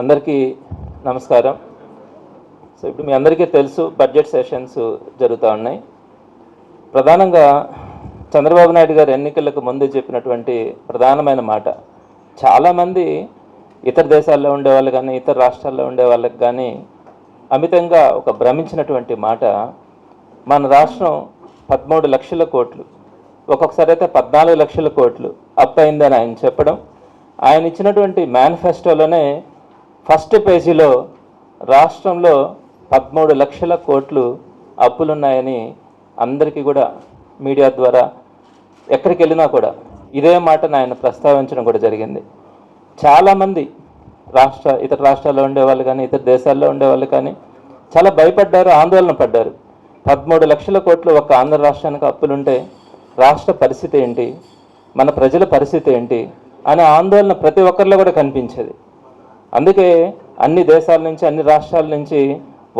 అందరికీ నమస్కారం. సో ఇప్పుడు మీ అందరికీ తెలుసు బడ్జెట్ సెషన్స్ జరుగుతూ ఉన్నాయి. ప్రధానంగా చంద్రబాబు నాయుడు గారు ఎన్నికలకు ముందు చెప్పినటువంటి ప్రధానమైన మాట చాలామంది ఇతర దేశాల్లో ఉండే వాళ్ళు కానీ ఇతర రాష్ట్రాల్లో ఉండే వాళ్ళకి కానీ అమితంగా ఒక భ్రమించినటువంటి మాట మన రాష్ట్రం పదమూడు లక్షల కోట్లు ఒక్కొక్కసారి అయితే పద్నాలుగు లక్షల కోట్లు అప్ అయిందని ఆయన చెప్పడం ఆయన ఇచ్చినటువంటి మేనిఫెస్టోలోనే ఫస్ట్ పేజీలో రాష్ట్రంలో పదమూడు లక్షల కోట్లు అప్పులున్నాయని అందరికీ కూడా మీడియా ద్వారా ఎక్కడికి వెళ్ళినా కూడా ఇదే మాటను ఆయన ప్రస్తావించడం కూడా జరిగింది. చాలామంది రాష్ట్ర ఇతర రాష్ట్రాల్లో ఉండేవాళ్ళు కానీ ఇతర దేశాల్లో ఉండేవాళ్ళు కానీ చాలా భయపడ్డారు ఆందోళన పడ్డారు. పదమూడు లక్షల కోట్లు ఒక ఆంధ్ర రాష్ట్రానికి అప్పులుంటే రాష్ట్ర పరిస్థితి ఏంటి? మన ప్రజల పరిస్థితి ఏంటి? అనే ఆందోళన ప్రతి ఒక్కరిలో కూడా కనిపించేది. అందుకే అన్ని దేశాల నుంచి అన్ని రాష్ట్రాల నుంచి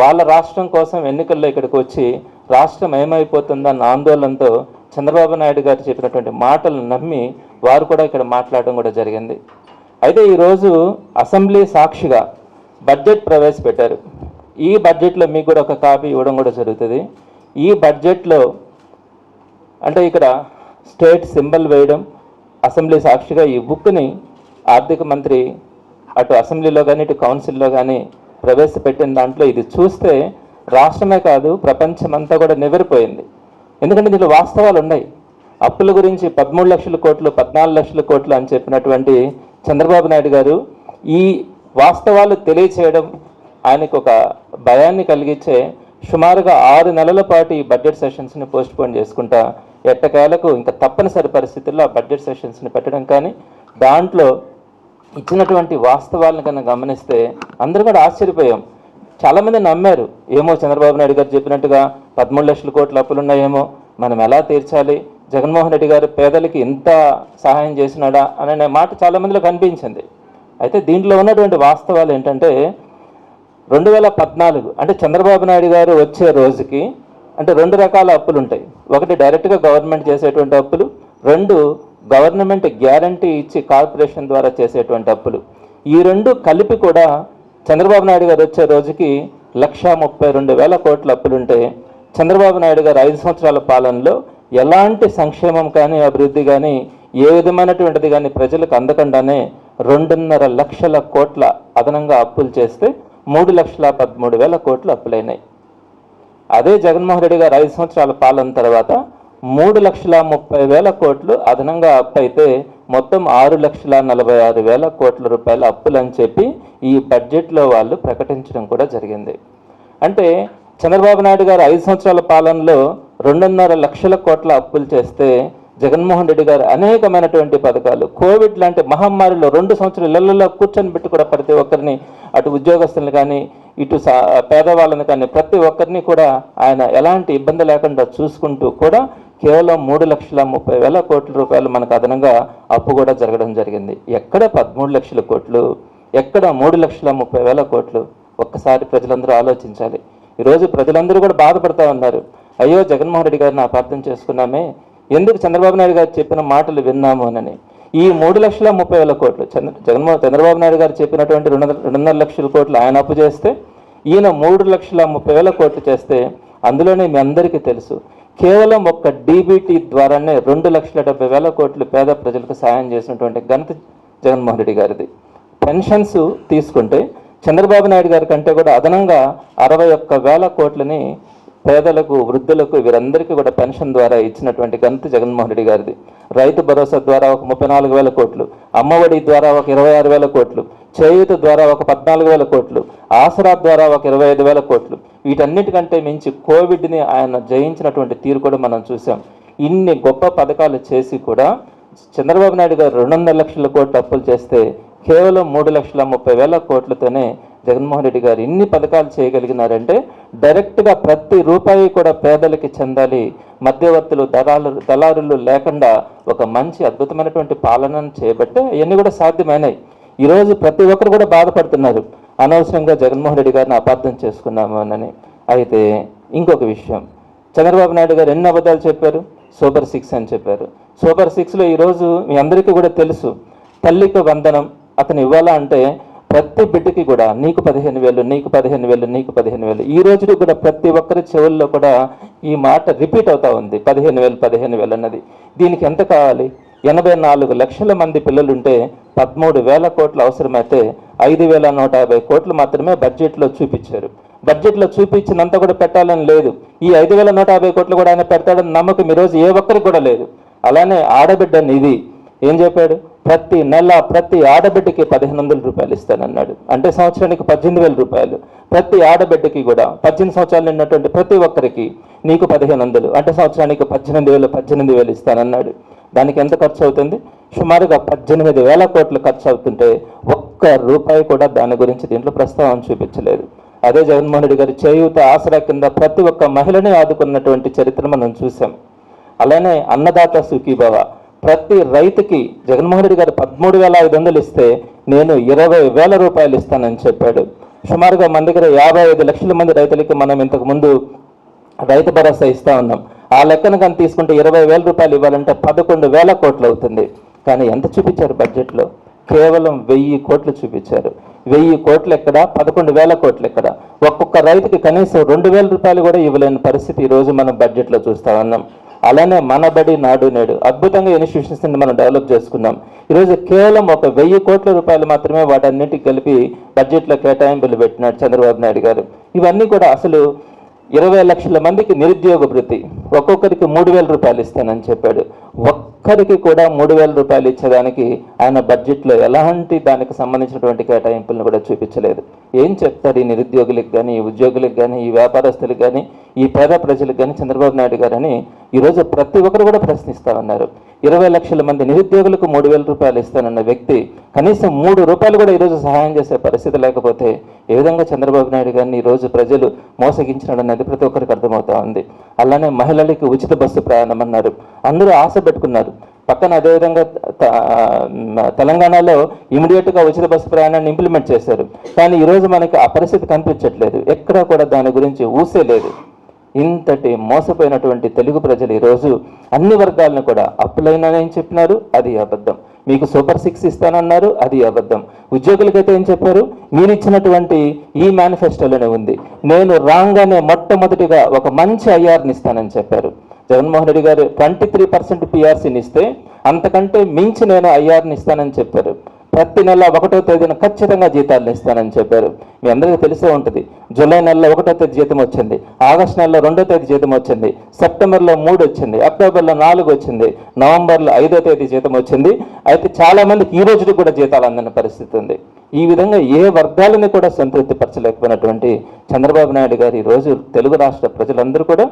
వాళ్ళ రాష్ట్రం కోసం ఎన్నికల్లో ఇక్కడికి వచ్చి రాష్ట్రం ఏమైపోతుందన్న ఆందోళనతో చంద్రబాబు నాయుడు గారు చెప్పినటువంటి మాటలు నమ్మి వారు కూడా ఇక్కడ మాట్లాడడం కూడా జరిగింది. అయితే ఈరోజు అసెంబ్లీ సాక్షిగా బడ్జెట్ ప్రవేశపెట్టారు. ఈ బడ్జెట్లో మీకు కూడా ఒక కాపీ ఇవ్వడం కూడా జరుగుతుంది. ఈ బడ్జెట్లో అంటే ఇక్కడ స్టేట్ సింబల్ వేయడం అసెంబ్లీ సాక్షిగా ఈ బుక్ని ఆర్థిక మంత్రి అటు అసెంబ్లీలో కానీ ఇటు కౌన్సిల్లో కానీ ప్రవేశపెట్టిన దాంట్లో ఇది చూస్తే రాష్ట్రమే కాదు ప్రపంచమంతా కూడా నివరిపోయింది ఎందుకంటే దీంట్లో వాస్తవాలు ఉన్నాయి. అప్పుల గురించి పదమూడు లక్షల కోట్లు పద్నాలుగు లక్షల కోట్లు అని చెప్పినటువంటి చంద్రబాబు నాయుడు గారు ఈ వాస్తవాలు తెలియచేయడం ఆయనకు ఒక భయాన్ని కలిగించే సుమారుగా ఆరు నెలల పాటు ఈ బడ్జెట్ సెషన్స్ని పోస్ట్పోన్ చేసుకుంటా ఎట్టకేలకు ఇంకా తప్పనిసరి పరిస్థితుల్లో ఆ బడ్జెట్ సెషన్స్ని పెట్టడం కానీ దాంట్లో ఇచ్చినటువంటి వాస్తవాలను కన్నా గమనిస్తే అందరూ కూడా ఆశ్చర్యపోయాం. చాలామంది నమ్మారు ఏమో చంద్రబాబు నాయుడు గారు చెప్పినట్టుగా పదమూడు లక్షల కోట్ల అప్పులు ఉన్నాయేమో మనం ఎలా తీర్చాలి? జగన్మోహన్ రెడ్డి గారు పేదలకి ఇంత సహాయం చేసినాడా? అనే మాట చాలామందిలో కనిపించింది. అయితే దీంట్లో ఉన్నటువంటి వాస్తవాలు ఏంటంటే రెండు వేల పద్నాలుగు అంటే చంద్రబాబు నాయుడు గారు వచ్చే రోజుకి అంటే రెండు రకాల అప్పులు ఉంటాయి ఒకటి డైరెక్ట్గా గవర్నమెంట్ చేసేటువంటి అప్పులు రెండు గవర్నమెంట్ గ్యారంటీ ఇచ్చి కార్పొరేషన్ ద్వారా చేసేటువంటి అప్పులు. ఈ రెండు కలిపి కూడా చంద్రబాబు నాయుడు గారు వచ్చే రోజుకి లక్ష ముప్పై రెండు వేల కోట్ల అప్పులుంటే చంద్రబాబు నాయుడు గారు ఐదు సంవత్సరాల పాలనలో ఎలాంటి సంక్షేమం కానీ అభివృద్ధి కానీ ఏ విధమైనటువంటిది కానీ ప్రజలకు అందకుండానే రెండున్నర లక్షల కోట్ల అదనంగా అప్పులు చేస్తే మూడు లక్షల పదమూడు వేల కోట్లు అప్పులైనాయి. అదే జగన్మోహన్ రెడ్డి గారు ఐదు సంవత్సరాల పాలన తర్వాత మూడు లక్షల ముప్పై వేల కోట్లు అదనంగా అప్పు అయితే మొత్తం ఆరు లక్షల నలభై ఆరు వేల కోట్ల రూపాయల అప్పులు అని చెప్పి ఈ బడ్జెట్లో వాళ్ళు ప్రకటించడం కూడా జరిగింది. అంటే చంద్రబాబు నాయుడు గారు ఐదు సంవత్సరాల పాలనలో రెండున్నర లక్షల కోట్ల అప్పులు చేస్తే జగన్మోహన్ రెడ్డి గారు అనేకమైనటువంటి పథకాలు కోవిడ్ లాంటి మహమ్మారిలో రెండు సంవత్సరాల ఇళ్ళలో కూర్చొని పెట్టి కూడా ప్రతి ఒక్కరిని అటు ఉద్యోగస్తులు కానీ ఇటు సా పేదవాళ్ళని కానీ ప్రతి ఒక్కరిని కూడా ఆయన ఎలాంటి ఇబ్బంది లేకుండా చూసుకుంటూ కూడా కేవలం మూడు లక్షల ముప్పై వేల కోట్ల రూపాయలు మనకు అదనంగా అప్పు కూడా జరగడం జరిగింది. ఎక్కడ పదమూడు లక్షల కోట్లు ఎక్కడ మూడు లక్షల ముప్పై వేల కోట్లు? ఒక్కసారి ప్రజలందరూ ఆలోచించాలి. ఈరోజు ప్రజలందరూ కూడా బాధపడతా ఉన్నారు. అయ్యో జగన్మోహన్ రెడ్డి గారిని అపార్థం చేసుకున్నామే. ఎందుకు చంద్రబాబు నాయుడు గారు చెప్పిన మాటలు విన్నాము అని ఈ మూడు లక్షల ముప్పై వేల కోట్లు. చంద్ర జగన్మోహన్ చంద్రబాబు నాయుడు గారు చెప్పినటువంటి రెండు రెండున్నర లక్షల కోట్లు ఆయన అప్పు చేస్తే ఈయన మూడు లక్షల ముప్పై వేల కోట్లు చేస్తే అందులోనే మీ అందరికీ తెలుసు. కేవలం ఒక్క డీబీటీ ద్వారానే రెండు లక్షల డెబ్బై వేల కోట్లు పేద ప్రజలకు సాయం చేసినటువంటి ఘనత జగన్మోహన్ రెడ్డి గారిది. పెన్షన్స్ తీసుకుంటే చంద్రబాబు నాయుడు గారి కంటే కూడా అదనంగా అరవై ఒక్క వేల కోట్లని పేదలకు వృద్ధులకు వీరందరికీ కూడా పెన్షన్ ద్వారా ఇచ్చినటువంటి ఘనత జగన్మోహన్ రెడ్డి గారిది. రైతు భరోసా ద్వారా ఒక ముప్పై నాలుగు వేల కోట్లు అమ్మఒడి ద్వారా ఒక ఇరవై ఆరు వేల కోట్లు చేయూత ద్వారా ఒక పద్నాలుగు వేల కోట్లు ఆసరా ద్వారా ఒక ఇరవై ఐదు వేల కోట్లు. వీటన్నిటికంటే మించి కోవిడ్ని ఆయన జయించినటువంటి తీరు కూడా మనం చూసాం ఇన్ని గొప్ప పథకాలు చేసి కూడా చంద్రబాబు నాయుడు గారు రెండున్నర లక్షల కోట్లు అప్పులు చేస్తే కేవలం మూడు లక్షల ముప్పై వేల కోట్లతోనే జగన్మోహన్ రెడ్డి గారు ఇన్ని పథకాలు చేయగలిగినారంటే డైరెక్ట్గా ప్రతి రూపాయి కూడా పేదలకి చెందాలి మధ్యవర్తులు దళాలు దళారులు లేకుండా ఒక మంచి అద్భుతమైనటువంటి పాలనను చేయబట్టే ఇవన్నీ కూడా సాధ్యమైనాయి. ఈరోజు ప్రతి ఒక్కరు కూడా బాధపడుతున్నారు. అనవసరంగా జగన్మోహన్ రెడ్డి గారిని అపార్థం చేసుకున్నాము అని అయితే ఇంకొక విషయం. చంద్రబాబు నాయుడు గారు ఎన్ని అబద్ధాలు చెప్పారు? సూపర్ సిక్స్ అని చెప్పారు. సూపర్ సిక్స్లో ఈరోజు మీ అందరికీ కూడా తెలుసు. తల్లికి వందనం అతను ఇవ్వాలా అంటే ప్రతి బిడ్డకి కూడా నీకు పదిహేను వేలు నీకు పదిహేను వేలు నీకు పదిహేను వేలు. ఈ రోజు కూడా ప్రతి ఒక్కరి చెవుల్లో కూడా ఈ మాట రిపీట్ అవుతా ఉంది. పదిహేను వేలు పదిహేను వేలు అన్నది. దీనికి ఎంత కావాలి? ఎనభై నాలుగు లక్షల మంది పిల్లలుంటే పదమూడు వేల కోట్లు అవసరమైతే ఐదు వేల నూట యాభై కోట్లు మాత్రమే బడ్జెట్లో చూపించారు. బడ్జెట్లో చూపించినంత కూడా పెట్టాలని లేదు. ఈ ఐదు వేల నూట యాభై కోట్లు కూడా ఆయన పెడతాడని నమ్మకం ఈరోజు ఏ ఒక్కరికి కూడా లేదు. అలానే ఆడబిడ్డ నిధి ఏం చెప్పాడు? ప్రతి నెల ప్రతి ఆడబిడ్డకి పదిహేను వందల రూపాయలు ఇస్తానన్నాడు. అంటే సంవత్సరానికి పద్దెనిమిది వేల రూపాయలు. ప్రతి ఆడబిడ్డకి కూడా పద్దెనిమిది సంవత్సరాలు ఉన్నటువంటి ప్రతి ఒక్కరికి నీకు పదిహేను వందలు. అంటే సంవత్సరానికి పద్దెనిమిది వేలు పద్దెనిమిది వేలు ఇస్తానన్నాడు. దానికి ఎంత ఖర్చు అవుతుంది? సుమారుగా పద్దెనిమిది వేల కోట్లు ఖర్చు అవుతుంటే ఒక్క రూపాయి కూడా దాని గురించి దీంట్లో ప్రస్తావన చూపించలేదు. అదే జగన్మోహన్ రెడ్డి గారి చేయూత ఆసరా కింద ప్రతి ఒక్క మహిళని ఆదుకున్నటువంటి చరిత్ర మనం చూసాం అలానే అన్నదాత సుఖీభవ ప్రతి రైతుకి జగన్మోహన్ రెడ్డి గారు పదమూడు వేల ఐదు వందలు ఇస్తే నేను ఇరవై వేల రూపాయలు ఇస్తానని చెప్పాడు. సుమారుగా మన దగ్గర యాభై ఐదు లక్షల మంది రైతులకి మనం ఇంతకుముందు రైతు భరోసా ఇస్తూ ఉన్నాం. ఆ లెక్కన కానీ తీసుకుంటే ఇరవై వేల రూపాయలు ఇవ్వాలంటే పదకొండు వేల కోట్లు అవుతుంది. కానీ ఎంత చూపించారు బడ్జెట్లో? కేవలం వెయ్యి కోట్లు చూపించారు. వెయ్యి కోట్లు ఎక్కడ? పదకొండు వేల కోట్లు ఎక్కడ? ఒక్కొక్క రైతుకి కనీసం రెండు వేల రూపాయలు కూడా ఇవ్వలేని పరిస్థితి ఈరోజు రోజు మనం బడ్జెట్లో చూస్తా ఉన్నాం. అలానే మన బడి నాడు నేడు. అద్భుతంగా ఇన్స్టిట్యూషన్స్ని మనం డెవలప్ చేసుకున్నాం. ఈరోజు కేవలం ఒక వెయ్యి కోట్ల రూపాయలు మాత్రమే వాటన్నిటికి కలిపి బడ్జెట్లో కేటాయింపులు పెట్టినాడు చంద్రబాబు నాయుడు గారు. ఇవన్నీ కూడా అసలు ఇరవై లక్షల మందికి నిరుద్యోగ వృత్తి. ఒక్కొక్కరికి మూడు వేల రూపాయలు ఇస్తానని చెప్పాడు. ఒక్కరికి కూడా మూడు వేల రూపాయలు ఇచ్చేదానికి ఆయన బడ్జెట్లో ఎలాంటి దానికి సంబంధించినటువంటి కేటాయింపులను కూడా చూపించలేదు. ఏం చెప్తారు ఈ నిరుద్యోగులకు కానీ ఈ ఉద్యోగులకు కానీ ఈ వ్యాపారస్తులకు కానీ ఈ పేద ప్రజలకు కానీ చంద్రబాబు నాయుడు గారని ఈరోజు ప్రతి ఒక్కరు కూడా ప్రశ్నిస్తా ఉన్నారు. ఇరవై లక్షల మంది నిరుద్యోగులకు మూడు వేల రూపాయలు ఇస్తానన్న వ్యక్తి కనీసం మూడు రూపాయలు కూడా ఈరోజు సహాయం చేసే పరిస్థితి లేకపోతే ఏ విధంగా చంద్రబాబు నాయుడు గారిని ఈరోజు ప్రజలు మోసగించినాడు అనేది ప్రతి ఒక్కరికి అర్థమవుతా ఉంది. అలానే మహిళలకి ఉచిత బస్సు ప్రయాణం అన్నారు. అందరూ ఆశ పెట్టుకున్నారు. పక్కన అదేవిధంగా తెలంగాణలో ఇమీడియట్గా ఉచిత బస్సు ప్రయాణాన్ని ఇంప్లిమెంట్ చేశారు. కానీ ఈరోజు మనకి ఆ పరిస్థితి కనిపించట్లేదు. ఎక్కడా కూడా దాని గురించి ఊసే లేదు. ఇంతటి మోసపోయినటువంటి తెలుగు ప్రజలు ఈరోజు అన్ని వర్గాలను కూడా అప్పులైనని చెప్పినారు అది అబద్ధం. మీకు సూపర్ సిక్స్ ఇస్తానన్నారు అది అబద్ధం. ఉద్యోగులకైతే ఏం చెప్పారు? మీరు ఇచ్చినటువంటి ఈ మేనిఫెస్టోలోనే ఉంది. నేను రాగానే మొట్టమొదటిగా ఒక మంచి ఐఆర్ని ఇస్తానని చెప్పారు. జగన్మోహన్ రెడ్డి గారు ట్వంటీ త్రీ పర్సెంట్ పిఆర్సీని ఇస్తే అంతకంటే మించి నేను ఐఆర్ని ఇస్తానని చెప్పారు. ప్రతి నెల ఒకటో తేదీన ఖచ్చితంగా జీతాలను ఇస్తానని చెప్పారు. మీ అందరికీ తెలిసే ఉంటుంది. జూలై నెలలో ఒకటో తేదీ జీతం వచ్చింది. ఆగస్టు నెలలో రెండో తేదీ జీతం వచ్చింది. సెప్టెంబర్లో మూడు వచ్చింది. అక్టోబర్లో నాలుగు వచ్చింది. నవంబర్లో ఐదో తేదీ జీతం వచ్చింది. అయితే చాలామందికి ఈ రోజుకి కూడా జీతాలు అందని పరిస్థితి ఉంది. ఈ విధంగా ఏ వర్గాలని కూడా సంతృప్తి పరచలేకపోయినటువంటి చంద్రబాబు నాయుడు గారు ఈరోజు రోజు తెలుగు రాష్ట్ర ప్రజలందరూ కూడా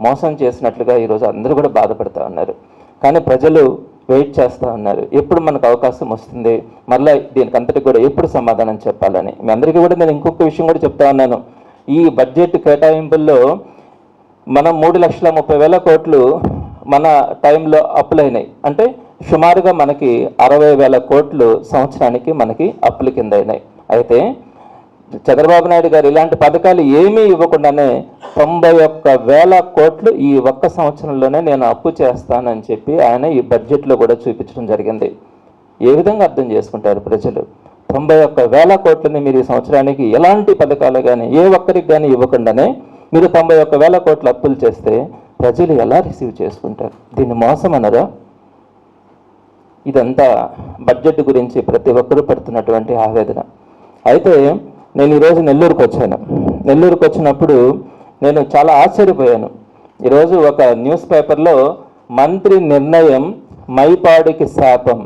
మోసం చేసినట్లుగా ఈరోజు అందరూ కూడా బాధపడుతూ ఉన్నారు. కానీ ప్రజలు వెయిట్ చేస్తూ ఉన్నారు. ఎప్పుడు మనకు అవకాశం వస్తుంది? మళ్ళీ దీనికి అంతటి కూడా ఎప్పుడు సమాధానం చెప్పాలని? మీ అందరికీ కూడా నేను ఇంకొక విషయం కూడా చెప్తా ఉన్నాను. ఈ బడ్జెట్ కేటాయింపుల్లో మనం మూడు లక్షల ముప్పై వేల కోట్లు మన టైంలో అప్పులైనాయి. అంటే సుమారుగా మనకి అరవై వేల కోట్లు సంవత్సరానికి మనకి అప్పుల కింద అయినాయి. అయితే చంద్రబాబు నాయుడు గారు ఇలాంటి పథకాలు ఏమీ ఇవ్వకుండానే తొంభై ఒక్క వేల కోట్లు ఈ ఒక్క సంవత్సరంలోనే నేను అప్పు చేస్తానని చెప్పి ఆయన ఈ బడ్జెట్లో కూడా చూపించడం జరిగింది. ఏ విధంగా అర్థం చేసుకుంటారు ప్రజలు? తొంభై ఒక్క వేల కోట్లని మీరు ఈ సంవత్సరానికి ఎలాంటి పథకాలు కానీ ఏ ఒక్కరికి కానీ ఇవ్వకుండానే మీరు తొంభై ఒక్క వేల కోట్లు అప్పులు చేస్తే ప్రజలు ఎలా రిసీవ్ చేసుకుంటారు? దీన్ని మోసం అనరా? ఇదంతా బడ్జెట్ గురించి ప్రతి ఒక్కరూ పడుతున్నటువంటి ఆవేదన. అయితే నేను ఈరోజు నెల్లూరుకు వచ్చాను నెల్లూరుకు వచ్చినప్పుడు నేను చాలా ఆశ్చర్యపోయాను. ఈరోజు ఒక న్యూస్ పేపర్లో మంత్రి నిర్ణయం మైపాడికి శాపం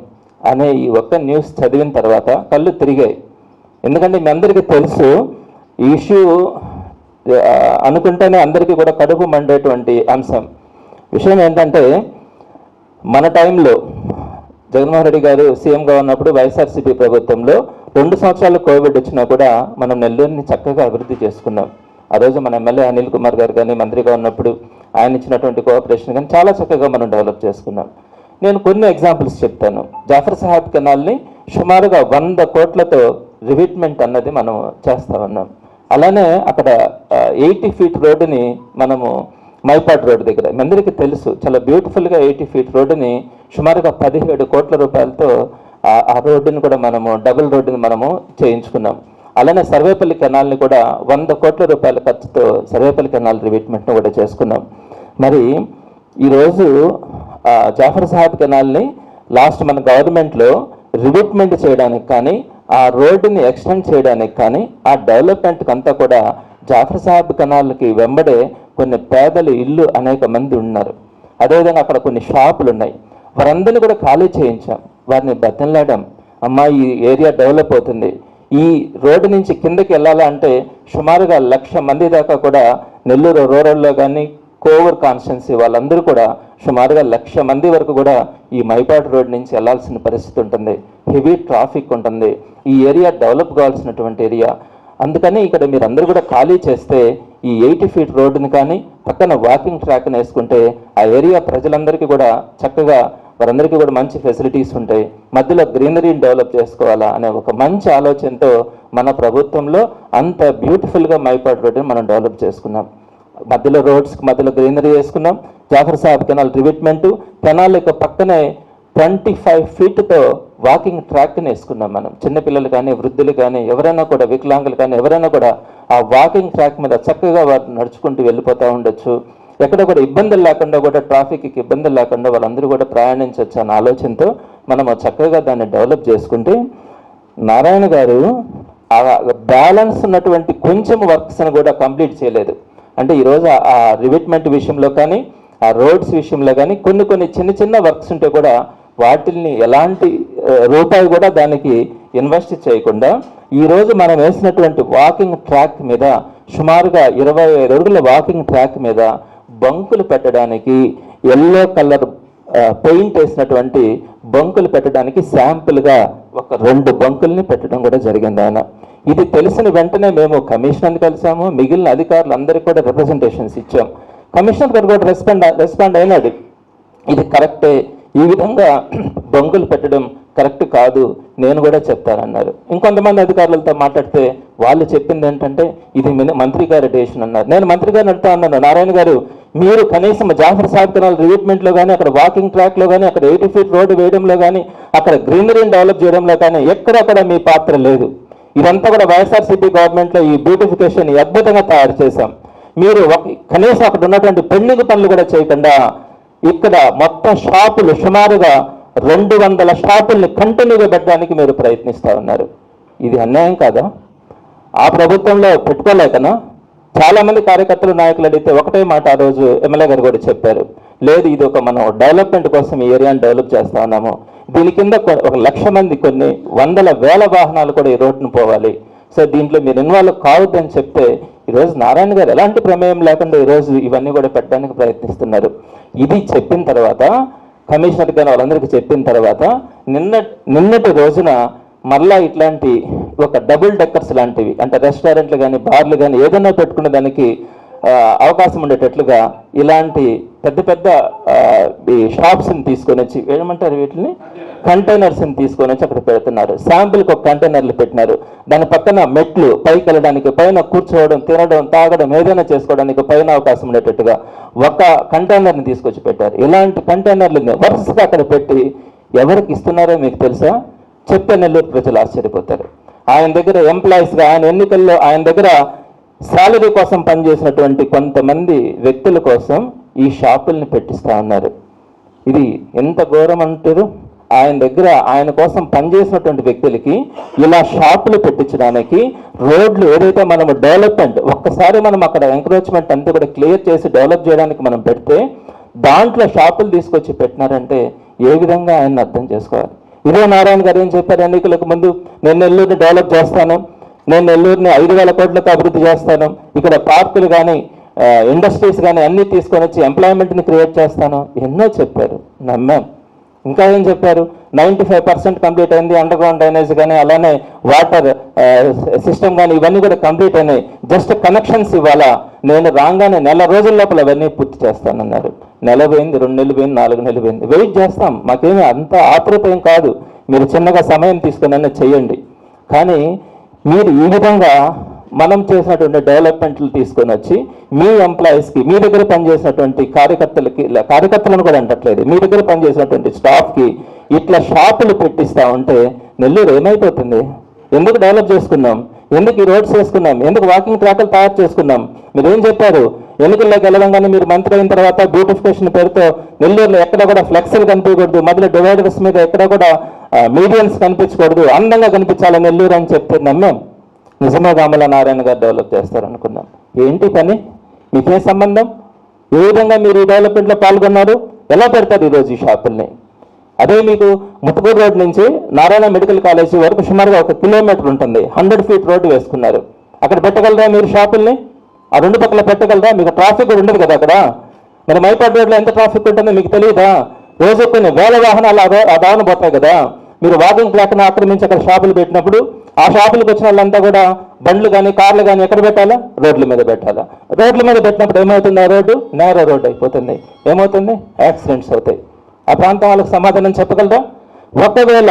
అనే ఈ ఒక్క న్యూస్ చదివిన తర్వాత కళ్ళు తిరిగాయి. ఎందుకంటే మీ అందరికీ తెలుసు ఈ ఇష్యూ అనుకుంటేనే అందరికీ కూడా కడుపు మండేటువంటి అంశం. విషయం ఏంటంటే మన టైంలో జగన్మోహన్ రెడ్డి గారు సీఎంగా ఉన్నప్పుడు వైఎస్ఆర్సీపీ ప్రభుత్వంలో రెండు సంవత్సరాలు కోవిడ్ వచ్చినా కూడా మనం నెల్లూరుని చక్కగా అభివృద్ధి చేసుకున్నాం. ఆ రోజు మన ఎమ్మెల్యే అనిల్ కుమార్ గారు కానీ మంత్రిగా ఉన్నప్పుడు ఆయన ఇచ్చినటువంటి కోఆపరేషన్ కానీ చాలా చక్కగా మనం డెవలప్ చేసుకున్నాం. నేను కొన్ని ఎగ్జాంపుల్స్ చెప్తాను. జాఫర్ సాహెబ్ కెనాల్ని సుమారుగా వంద కోట్లతో రివిట్మెంట్ అన్నది మనం చేస్తా ఉన్నాం. అలానే అక్కడ ఎయిటీ ఫీట్ రోడ్డుని మనము మైపాడ్ రోడ్ దగ్గర మీ అందరికీ తెలుసు చాలా బ్యూటిఫుల్గా ఎయిటీ ఫీట్ రోడ్డుని సుమారుగా పదిహేడు కోట్ల రూపాయలతో ఆ- ఆ రోడ్డుని కూడా మనము డబుల్ రోడ్డుని మనము చేయించుకున్నాం. అలానే సర్వేపల్లి కెనాల్ని కూడా వంద కోట్ల రూపాయల ఖర్చుతో సర్వేపల్లి కెనాల్ రివిట్మెంట్ని కూడా చేసుకున్నాం. మరి ఈరోజు జాఫర్ సాహెబ్ కెనాల్ని లాస్ట్ మన గవర్నమెంట్లో రివిట్మెంట్ చేయడానికి కానీ ఆ రోడ్డుని ఎక్స్టెండ్ చేయడానికి కానీ ఆ డెవలప్మెంట్కి అంతా కూడా జాఫర్ సాహెబ్ కెనాల్కి వెంబడే కొన్ని పేదలు ఇల్లు అనేక మంది ఉన్నారు. అదేవిధంగా అక్కడ కొన్ని షాపులు ఉన్నాయి. వారందరినీ కూడా ఖాళీ చేయించాం. వారిని బతంలాడాం అమ్మా ఈ ఏరియా డెవలప్ అవుతుంది. ఈ రోడ్డు నుంచి కిందకి వెళ్ళాలంటే సుమారుగా లక్ష మంది దాకా కూడా నెల్లూరు రూరల్లో కానీ కోవర్ కాన్స్టెన్సీ వాళ్ళందరూ కూడా సుమారుగా లక్ష మంది వరకు కూడా ఈ మైపాడు రోడ్ నుంచి వెళ్ళాల్సిన పరిస్థితి ఉంటుంది. హెవీ ట్రాఫిక్ ఉంటుంది. ఈ ఏరియా డెవలప్ కావాల్సినటువంటి ఏరియా. అందుకని ఇక్కడ మీరు అందరూ కూడా ఖాళీ చేస్తే ఈ ఎయిటీ ఫీట్ రోడ్డుని కానీ పక్కన వాకింగ్ ట్రాక్ని వేసుకుంటే ఆ ఏరియా ప్రజలందరికీ కూడా చక్కగా వారందరికీ కూడా మంచి ఫెసిలిటీస్ ఉంటాయి. మధ్యలో గ్రీనరీని డెవలప్ చేసుకోవాలా అనే ఒక మంచి ఆలోచనతో మన ప్రభుత్వంలో అంత బ్యూటిఫుల్గా మైపాడు రోడ్డుని మనం డెవలప్ చేసుకున్నాం. మధ్యలో రోడ్స్కి మధ్యలో గ్రీనరీ వేసుకున్నాం. Jafar Saheb canal revetment canal యొక్క పక్కనే ట్వంటీ ఫైవ్ ఫీట్తో వాకింగ్ ట్రాక్ని వేసుకున్నాం మనం. చిన్నపిల్లలు కానీ వృద్ధులు కానీ ఎవరైనా కూడా వికలాంగులు కానీ ఎవరైనా కూడా ఆ వాకింగ్ ట్రాక్ మీద చక్కగా వారు నడుచుకుంటూ వెళ్ళిపోతూ ఉండొచ్చు. ఎక్కడ కూడా ఇబ్బందులు లేకుండా కూడా ట్రాఫిక్కి ఇబ్బందులు లేకుండా వాళ్ళందరూ కూడా ప్రయాణించవచ్చు అన్న ఆలోచనతో మనం చక్కగా దాన్ని డెవలప్ చేసుకుంటే నారాయణ గారు బ్యాలెన్స్ ఉన్నటువంటి కొంచెం వర్క్స్ని కూడా కంప్లీట్ చేయలేదు. అంటే ఈరోజు ఆ- రివిట్మెంట్ విషయంలో కానీ ఆ రోడ్స్ విషయంలో కానీ కొన్ని కొన్ని చిన్న చిన్న వర్క్స్ ఉంటే కూడా వాటిల్ని ఎలాంటి రూపాయి కూడా దానికి ఇన్వెస్ట్ చేయకుండా ఈరోజు మనం వేసినటువంటి వాకింగ్ ట్రాక్ మీద సుమారుగా ఇరవై ఐదు అడుగుల వాకింగ్ ట్రాక్ మీద బంకులు పెట్టడానికి ఎల్లో కలర్ పెయింట్ వేసినటువంటి బంకులు పెట్టడానికి శాంపుల్గా ఒక రెండు బంకుల్ని పెట్టడం కూడా జరిగింది ఆయన. ఇది తెలిసిన వెంటనే మేము కమిషనర్ని కలిసాము మిగిలిన అధికారులు అందరికీ కూడా రిప్రజెంటేషన్స్ ఇచ్చాం. కమిషనర్ గారు కూడా రెస్పాండ్ రెస్పాండ్ అయినాడు. ఇది కరెక్టే ఈ విధంగా బంకులు పెట్టడం కరెక్ట్ కాదు నేను కూడా చెప్తానన్నారు. ఇంకొంతమంది అధికారులతో మాట్లాడితే వాళ్ళు చెప్పింది ఏంటంటే ఇది మంత్రి గారి డేషన్ అన్నారు. నేను మంత్రి గారిని అడుగుతా అన్నాను నారాయణ గారు మీరు కనీసం జాఫర్ సాహెబ్ కెనాల్ కానీ అక్కడ వాకింగ్ ట్రాక్లో కానీ అక్కడ ఎయిటీ ఫీట్ రోడ్డు వేయడంలో కానీ అక్కడ గ్రీనరీని డెవలప్ చేయడంలో కానీ ఎక్కడక్కడ కూడా మీ పాత్ర లేదు. ఇదంతా కూడా వైఎస్ఆర్సీపీ గవర్నమెంట్లో ఈ బ్యూటిఫికేషన్ అద్భుతంగా తయారు చేశాం. మీరు కనీసం అక్కడ ఉన్నటువంటి పెండింగ్ పనులు కూడా చేయకుండా ఇక్కడ మొత్తం షాపులు సుమారుగా రెండు వందల షాపుల్ని కంటిన్యూగా పెట్టడానికి మీరు ప్రయత్నిస్తూ ఉన్నారు. ఇది అన్యాయం కాదా? ఆ ప్రభుత్వంలో పెట్టుకోలేకనా? చాలామంది కార్యకర్తలు నాయకులు అడిగితే ఒకటే మాట ఆ రోజు ఎమ్మెల్యే గారు కూడా చెప్పారు. లేదు ఇది ఒక మనం డెవలప్మెంట్ కోసం ఈ ఏరియాని డెవలప్ చేస్తా ఉన్నాము. దీని కింద ఒక లక్ష మంది కొన్ని వందల వేల వాహనాలు కూడా ఈ రోడ్డును పోవాలి. సో దీంట్లో మీరు ఇన్వాల్వ్ కావద్దని చెప్తే ఈరోజు నారాయణ గారు ఎలాంటి ప్రమేయం లేకుండా ఈరోజు ఇవన్నీ కూడా పెట్టడానికి ప్రయత్నిస్తున్నారు. ఇది చెప్పిన తర్వాత కమిషనర్ గారు వాళ్ళందరికీ చెప్పిన తర్వాత నిన్న నిన్నటి రోజున మళ్ళా ఇట్లాంటి ఒక డబుల్ డెక్కర్స్ లాంటివి అంటే రెస్టారెంట్లు కానీ బార్లు కానీ ఏదైనా పెట్టుకునే దానికి అవకాశం ఉండేటట్లుగా ఇలాంటి పెద్ద పెద్ద ఈ షాప్స్ని తీసుకొని వచ్చి ఏమంటారు వీటిని? కంటైనర్స్ని తీసుకొని వచ్చి అక్కడ పెడుతున్నారు. శాంపుల్కి ఒక కంటైనర్లు పెట్టినారు. దాని పక్కన మెట్లు పైకి వెళ్ళడానికి పైన కూర్చోవడం తినడం తాగడం ఏదైనా చేసుకోవడానికి పైన అవకాశం ఉండేటట్టుగా ఒక కంటైనర్ని తీసుకొచ్చి పెట్టారు. ఇలాంటి కంటైనర్లు వరుసగా అక్కడ పెట్టి ఎవరికి ఇస్తున్నారో మీకు తెలుసా? చెప్తే నెల్లూరు ప్రజలు ఆశ్చర్యపోతారు. ఆయన దగ్గర ఎంప్లాయీస్గా ఆయన ఎన్నికల్లో ఆయన దగ్గర శాలరీ కోసం పనిచేసినటువంటి కొంతమంది వ్యక్తుల కోసం ఈ షాపుల్ని పెట్టిస్తా ఉన్నారు. ఇది ఎంత ఘోరం అంటారు? ఆయన దగ్గర ఆయన కోసం పనిచేసినటువంటి వ్యక్తులకి ఇలా షాపులు పెట్టించడానికి రోడ్లు ఏదైతే మనము డెవలప్మెంట్ ఒక్కసారి మనం అక్కడ ఎంకరేజ్మెంట్ అంతా కూడా క్లియర్ చేసి డెవలప్ చేయడానికి మనం పెడితే దాంట్లో షాపులు తీసుకొచ్చి పెట్టినారంటే ఏ విధంగా ఆయన అర్థం చేసుకోవాలి? ఇదే నారాయణ గారు ఏం చెప్పారు? ఎన్నికలకు ముందు నేను నెల్లూరుని డెవలప్ చేస్తాను. నేను నెల్లూరుని ఐదు వేల కోట్లకు అభివృద్ధి చేస్తాను. ఇక్కడ పార్కులు కానీ ఇండస్ట్రీస్ కానీ అన్నీ తీసుకొని వచ్చి ఎంప్లాయ్మెంట్ని క్రియేట్ చేస్తాను. ఎన్నో చెప్పారు. నమ్మాం. ఇంకా ఏం చెప్పారు? నైంటీ ఫైవ్ పర్సెంట్ కంప్లీట్ అయింది అండర్ గ్రౌండ్ డ్రైనేజ్ కానీ అలానే వాటర్ సిస్టమ్ కానీ ఇవన్నీ కూడా కంప్లీట్ అయినాయి. జస్ట్ కనెక్షన్స్ ఇవ్వాలా? నేను రాగానే నెల రోజుల లోపల అవన్నీ పూర్తి చేస్తానన్నారు. నెల పోయింది రెండు నెలలు పోయింది నాలుగు నెలలు పోయింది. వెయిట్ చేస్తాం. మాకేమీ అంత ఆతృత ఏం కాదు. మీరు చిన్నగా సమయం తీసుకుని చేయండి కానీ మీరు ఈ విధంగా మనం చేసినటువంటి డెవలప్మెంట్లు తీసుకొని వచ్చి మీ ఎంప్లాయీస్కి మీ దగ్గర పనిచేసినటువంటి కార్యకర్తలకి కార్యకర్తలను కూడా అంటట్లేదు. మీ దగ్గర పనిచేసినటువంటి స్టాఫ్కి ఇట్లా షాపులు పెట్టిస్తా ఉంటే నెల్లూరు ఏమైపోతుంది? ఎందుకు డెవలప్ చేసుకున్నాం? ఎందుకు ఈ రోడ్స్ వేసుకున్నాం? ఎందుకు వాకింగ్ ట్రాక్లు తయారు చేసుకున్నాం? మీరు ఏం చెప్పారు ఎన్నికల్లోకి వెళ్ళగానే మీరు మంత్రి అయిన తర్వాత బ్యూటిఫికేషన్ పేరుతో నెల్లూరులో ఎక్కడ కూడా ఫ్లెక్సీలు కనిపించకూడదు మధ్యలో డివైడర్స్ మీద ఎక్కడ కూడా మీడియన్స్ కనిపించకూడదు అందంగా కనిపించాలి నెల్లూరు అని చెప్తే నమ్మాం. నిజమే గామల నారాయణ గారు డెవలప్ చేస్తారనుకున్నాం ఏంటి పని? మీకేం సంబంధం? ఏ విధంగా మీరు ఈ డెవలప్మెంట్లో పాల్గొన్నారు? ఎలా పెడతారు ఈరోజు ఈ షాపుల్ని? అదే మీకు ముట్టుకూరు రోడ్ నుంచి నారాయణ మెడికల్ కాలేజీ వరకు సుమారుగా ఒక కిలోమీటర్ ఉంటుంది. హండ్రెడ్ ఫీట్ రోడ్డు వేసుకున్నారు. అక్కడ పెట్టగలరా మీరు షాపుల్ని? ఆ రెండు పక్కల పెట్టగలరా? మీకు ట్రాఫిక్ కూడా ఉండదు కదా అక్కడ. మరి మైపాడ్ రోడ్లో ఎంత ట్రాఫిక్ ఉంటుందో మీకు తెలియదా రోజు కొన్ని వేల వాహనాలు ఆ దావన పోతాయి కదా. మీరు వాకింగ్ ట్రాక్ను ఆక్రమించి అక్కడ షాపులు పెట్టినప్పుడు ఆ షాపులకు వచ్చిన వాళ్ళంతా కూడా బండ్లు కానీ కార్లు కానీ ఎక్కడ పెట్టాలా? రోడ్ల మీద పెట్టాలా? రోడ్ల మీద పెట్టినప్పుడు ఏమవుతుంది ఆ రోడ్డు? నేరో రోడ్డు అయిపోతుంది. ఏమవుతుంది? యాక్సిడెంట్స్ అవుతాయి. ఆ ప్రాంతం వాళ్ళకి సమాధానం చెప్పగలరా? ఒకవేళ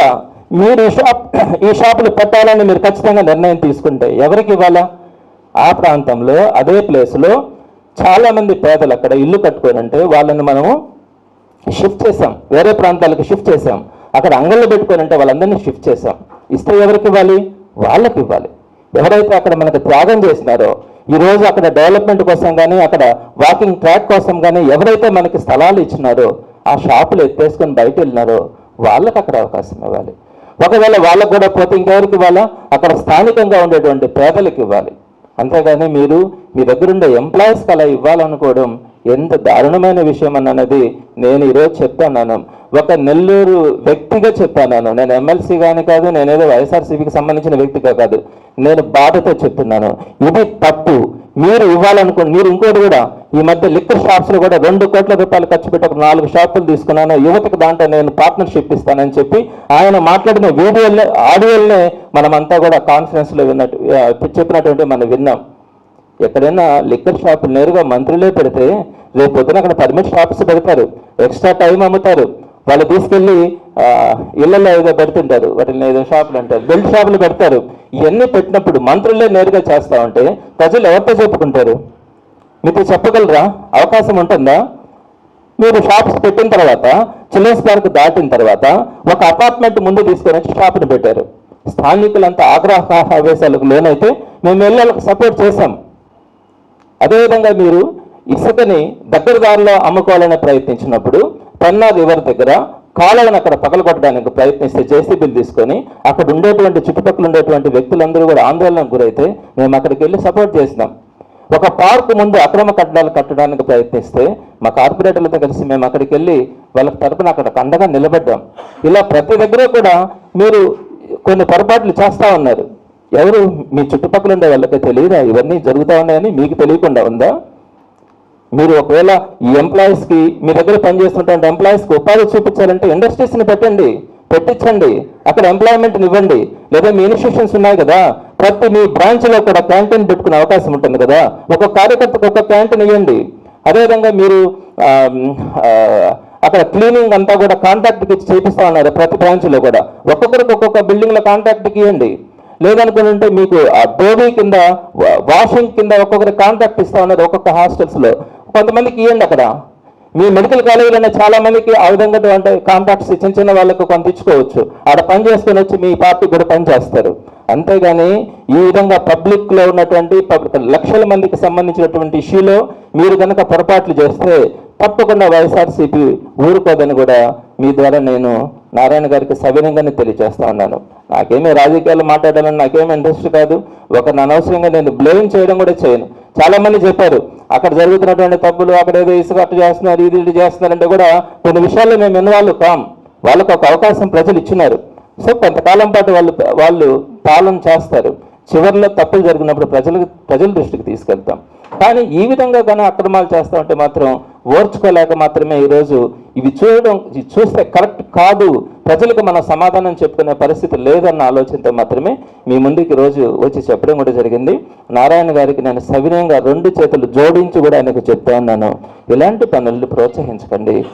మీరు ఈ షాప్ ఈ షాపులు పెట్టాలని మీరు ఖచ్చితంగా నిర్ణయం తీసుకుంటే ఎవరికి ఇవ్వాలా? ఆ ప్రాంతంలో అదే ప్లేస్లో చాలామంది పేదలు అక్కడ ఇల్లు కట్టుకొని ఉంటే వాళ్ళని మనము షిఫ్ట్ చేసాం వేరే ప్రాంతాలకు షిఫ్ట్ చేసాం అక్కడ అంగళ్ళు పెట్టుకొని అంటే వాళ్ళందరినీ షిఫ్ట్ చేసాం ఇస్తే ఎవరికి ఇవ్వాలి? వాళ్ళకి ఇవ్వాలి. ఎవరైతే అక్కడ మనకు త్యాగం చేసినారో ఈరోజు అక్కడ డెవలప్మెంట్ కోసం కానీ అక్కడ వాకింగ్ ట్రాక్ కోసం కానీ ఎవరైతే మనకి స్థలాలు ఇచ్చినారో ఆ షాపులు ఎత్తేసుకొని బయట వెళ్ళినారో వాళ్ళకి అక్కడ అవకాశం ఇవ్వాలి. ఒకవేళ వాళ్ళకు కూడా పోతే ఇంకెవరికి ఇవ్వాలా? అక్కడ స్థానికంగా ఉండేటువంటి పేదలకు ఇవ్వాలి. అంతేగాని మీరు మీ దగ్గర ఉండే ఎంప్లాయీస్కి అలా ఇవ్వాలనుకోవడం ఎంత దారుణమైన విషయం అన్నది నేను ఈరోజు చెప్తాను ఒక నెల్లూరు వ్యక్తిగా చెప్పాను నేను ఎమ్మెల్సీ కానీ కాదు నేనేదో వైఎస్ఆర్సీపీకి సంబంధించిన వ్యక్తిగా కాదు. నేను బాధతో చెప్తున్నాను. ఇది తప్పు. మీరు ఇవ్వాలనుకో మీరు ఇంకోటి కూడా ఈ మధ్య లిక్కర్ షాప్స్లో కూడా రెండు కోట్ల రూపాయలు ఖర్చు పెట్టి ఒక నాలుగు షాపులు తీసుకున్నాను. యువతకు దాంట్లో నేను పార్ట్నర్షిప్ ఇస్తానని చెప్పి ఆయన మాట్లాడిన వీడియోలే ఆడియోలనే మనమంతా కూడా కాన్ఫరెన్స్లో విన్నట్టు చెప్పినటువంటి మనం విన్నాం. ఎక్కడైనా లిక్కర్ షాపులు నేరుగా మంత్రులే పెడితే రేపు పొద్దున అక్కడ పర్మిట్ షాప్స్ పెడతారు. ఎక్స్ట్రా టైం అమ్ముతారు. వాళ్ళు తీసుకెళ్ళి ఇళ్ళల్లో ఏదో పెడుతుంటారు. వాటిని ఏదో షాపులు అంటారు. బెల్ట్ షాపులు పెడతారు. ఇవన్నీ పెట్టినప్పుడు మంత్రులే నేరుగా చేస్తా ఉంటే ప్రజలు ఎవరితో చెప్పుకుంటారు? మీతో చెప్పగలరా? అవకాశం ఉంటుందా? మీరు షాప్స్ పెట్టిన తర్వాత చిల్డ్రన్స్ పార్క్ దాటిన తర్వాత ఒక అపార్ట్మెంట్ ముందు తీసుకొని వచ్చి పెట్టారు. స్థానికులంతా ఆగ్రహ ఆవేశాలకు లోనైతే మేము వెళ్ళాలకు సపోర్ట్ చేశాం. అదేవిధంగా మీరు ఇసుకని దగ్గర దారిలో అమ్ముకోవాలని ప్రయత్నించినప్పుడు పెన్నా రివర్ దగ్గర కాళ్ళను అక్కడ పగలగొట్టడానికి ప్రయత్నిస్తే జేసీబీలు తీసుకొని అక్కడ ఉండేటువంటి చుట్టుపక్కల ఉండేటువంటి వ్యక్తులందరూ కూడా ఆందోళనకు గురైతే మేము అక్కడికి వెళ్ళి సపోర్ట్ చేసినాం. ఒక పార్క్ ముందు అక్రమ కట్టడాలు కట్టడానికి ప్రయత్నిస్తే మా కార్పొరేటర్లతో కలిసి మేము అక్కడికి వెళ్ళి వాళ్ళ తరపున అక్కడ అండగా నిలబడ్డాం. ఇలా ప్రతి దగ్గర కూడా మీరు కొన్ని పొరపాట్లు చేస్తా ఉన్నారు. ఎవరు మీ చుట్టుపక్కల ఉండే వాళ్ళకి తెలియదా? ఇవన్నీ జరుగుతూ ఉన్నాయని మీకు తెలియకుండా ఉందా? మీరు ఒకవేళ ఈ ఎంప్లాయీస్కి మీ దగ్గర పనిచేస్తున్నటువంటి ఎంప్లాయీస్కి ఉపాధి చూపించాలంటే ఇండస్ట్రీస్ని పెట్టండి పెట్టించండి. అక్కడ ఎంప్లాయ్మెంట్ ఇవ్వండి. లేదా మీ ఇన్స్టిట్యూషన్స్ ఉన్నాయి కదా ప్రతి మీ బ్రాంచ్లో కూడా క్యాంటీన్ పెట్టుకునే అవకాశం ఉంటుంది కదా. ఒక కార్యకర్తకు ఒక క్యాంటీన్ ఇవ్వండి. అదేవిధంగా మీరు అక్కడ క్లీనింగ్ అంతా కూడా కాంట్రాక్ట్కి ఇచ్చి చేపిస్తా ఉన్నారు ప్రతి బ్రాంచ్లో కూడా. ఒక్కొక్కరికి ఒక్కొక్క బిల్డింగ్లో కాంట్రాక్ట్కి ఇవ్వండి. లేదనుకుంటే మీకు ఆ డోబీ కింద వా- వాషింగ్ కింద ఒక్కొక్కరి కాంట్రాక్ట్ ఇస్తా ఉన్నారు ఒక్కొక్క హాస్టల్స్లో కొంతమందికి ఇవ్వండి అక్కడ. మీ మెడికల్ కాలేజీలోనే చాలా మందికి ఆ విధంగా అంటే కాంట్రాక్ట్స్ చిన్న చిన్న వాళ్ళకు కొంత ఇచ్చుకోవచ్చు ఆడ పని చేసుకొని వచ్చి మీ పార్టీ కూడా పని చేస్తారు. అంతేగాని ఈ విధంగా పబ్లిక్లో ఉన్నటువంటి పబ్లిక్ లక్షల మందికి సంబంధించినటువంటి ఇష్యూలో మీరు కనుక పొరపాట్లు చేస్తే తప్పకుండా వైఎస్ఆర్సీపీ ఊరుకోదని కూడా మీ ద్వారా నేను నారాయణ గారికి సవినంగానే తెలియజేస్తా ఉన్నాను. నాకేమీ రాజకీయాలు మాట్లాడాలని నాకేమీ ఇంట్రెస్ట్ కాదు. ఒకరిని అనవసరంగా నేను బ్లేమ్ చేయడం కూడా చేయను. చాలామంది చెప్పారు అక్కడ జరుగుతున్నటువంటి తప్పులు అక్కడ ఏదో ఇసుక చేస్తున్నారు ఇది ఇది చేస్తున్నారంటే కూడా కొన్ని విషయాల్లో మేము విన్నవాళ్ళు కాం. వాళ్ళకు ఒక అవకాశం ప్రజలు ఇచ్చినారు. సో కొంతకాలం పాటు వాళ్ళు వాళ్ళు పాలన చేస్తారు. చివరిలో తప్పులు జరిగినప్పుడు ప్రజలకు ప్రజల దృష్టికి తీసుకెళ్తాం. కానీ ఈ విధంగా కానీ అక్రమాలు చేస్తా ఉంటే మాత్రం ఓర్చుకోలేక మాత్రమే ఈరోజు ఇవి చూడడం ఇది చూస్తే కరెక్ట్ కాదు. ప్రజలకు మనం సమాధానం చెప్పుకునే పరిస్థితి లేదన్న ఆలోచనతో మాత్రమే మీ ముందుకు రోజు వచ్చి చెప్పడం కూడా జరిగింది. నారాయణ గారికి నేను సవినయంగా రెండు చేతులు జోడించి కూడా ఆయనకు చెప్తా ఉన్నాను. ఇలాంటి పనులను ప్రోత్సహించకండి.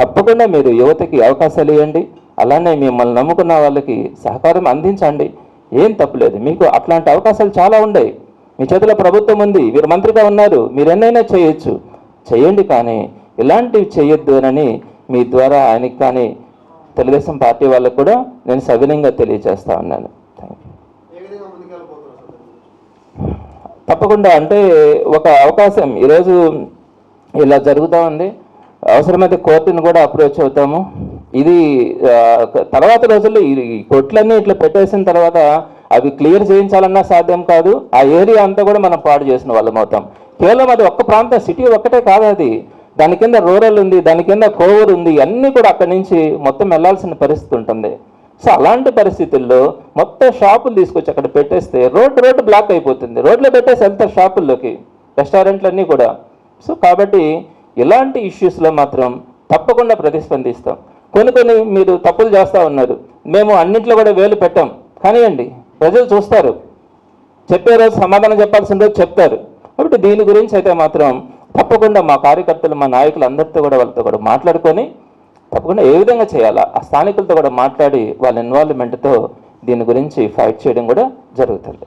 తప్పకుండా మీరు యువతకి అవకాశాలు ఇవ్వండి. అలానే మిమ్మల్ని నమ్ముకున్న వాళ్ళకి సహకారం అందించండి. ఏం తప్పులేదు మీకు అట్లాంటి అవకాశాలు చాలా ఉన్నాయి. మీ చేతిలో ప్రభుత్వం ఉంది. మీరు మంత్రిగా ఉన్నారు. మీరు ఎన్నైనా చేయొచ్చు. చేయండి కానీ ఇలాంటివి చేయొద్దు అని మీ ద్వారా ఆయనకి కానీ తెలుగుదేశం పార్టీ వాళ్ళకు కూడా నేను సవినయంగా తెలియజేస్తా ఉన్నాను? తప్పకుండా అంటే ఒక అవకాశం. ఈరోజు ఇలా జరుగుతూ ఉంది. అవసరమైతే కోర్టును కూడా అప్రోచ్ అవుతాము. ఇది తర్వాత రోజుల్లో ఈ ఈ కొట్లన్నీ ఇట్లా పెట్టేసిన తర్వాత అవి క్లియర్ చేయించాలన్నా సాధ్యం కాదు. ఆ ఏరియా అంతా కూడా మనం పాడు చేసిన వాళ్ళం అవుతాం. కేవలం అది ఒక్క ప్రాంతం సిటీ ఒక్కటే కాదు అది. దాని కింద రూరల్ ఉంది దాని కింద కోవూరు ఉంది అన్నీ కూడా అక్కడి నుంచి మొత్తం వెళ్ళాల్సిన పరిస్థితి ఉంటుంది. సో అలాంటి పరిస్థితుల్లో మొత్తం షాపులు తీసుకొచ్చి అక్కడ పెట్టేస్తే రోడ్డు రోడ్డు బ్లాక్ అయిపోతుంది. రోడ్లో పెట్టేసి వెళ్తారు షాపుల్లోకి రెస్టారెంట్లన్నీ కూడా. సో కాబట్టి ఇలాంటి ఇష్యూస్లో మాత్రం తప్పకుండా ప్రతిస్పందిస్తాం. కొన్ని కొన్ని మీరు తప్పులు చేస్తూ ఉన్నారు. మేము అన్నింటిలో కూడా వేలు పెట్టాం. కానివ్వండి ప్రజలు చూస్తారు. చెప్పే రోజు సమాధానం చెప్పాల్సిన రోజు చెప్తారు. కాబట్టి దీని గురించి అయితే మాత్రం తప్పకుండా మా కార్యకర్తలు మా నాయకులు అందరితో కూడా వాళ్ళతో కూడా మాట్లాడుకొని తప్పకుండా ఏ విధంగా చేయాలా ఆ స్థానికులతో కూడా మాట్లాడి వాళ్ళ ఇన్వాల్వ్మెంట్తో దీని గురించి ఫైట్ చేయడం కూడా జరుగుతుంది.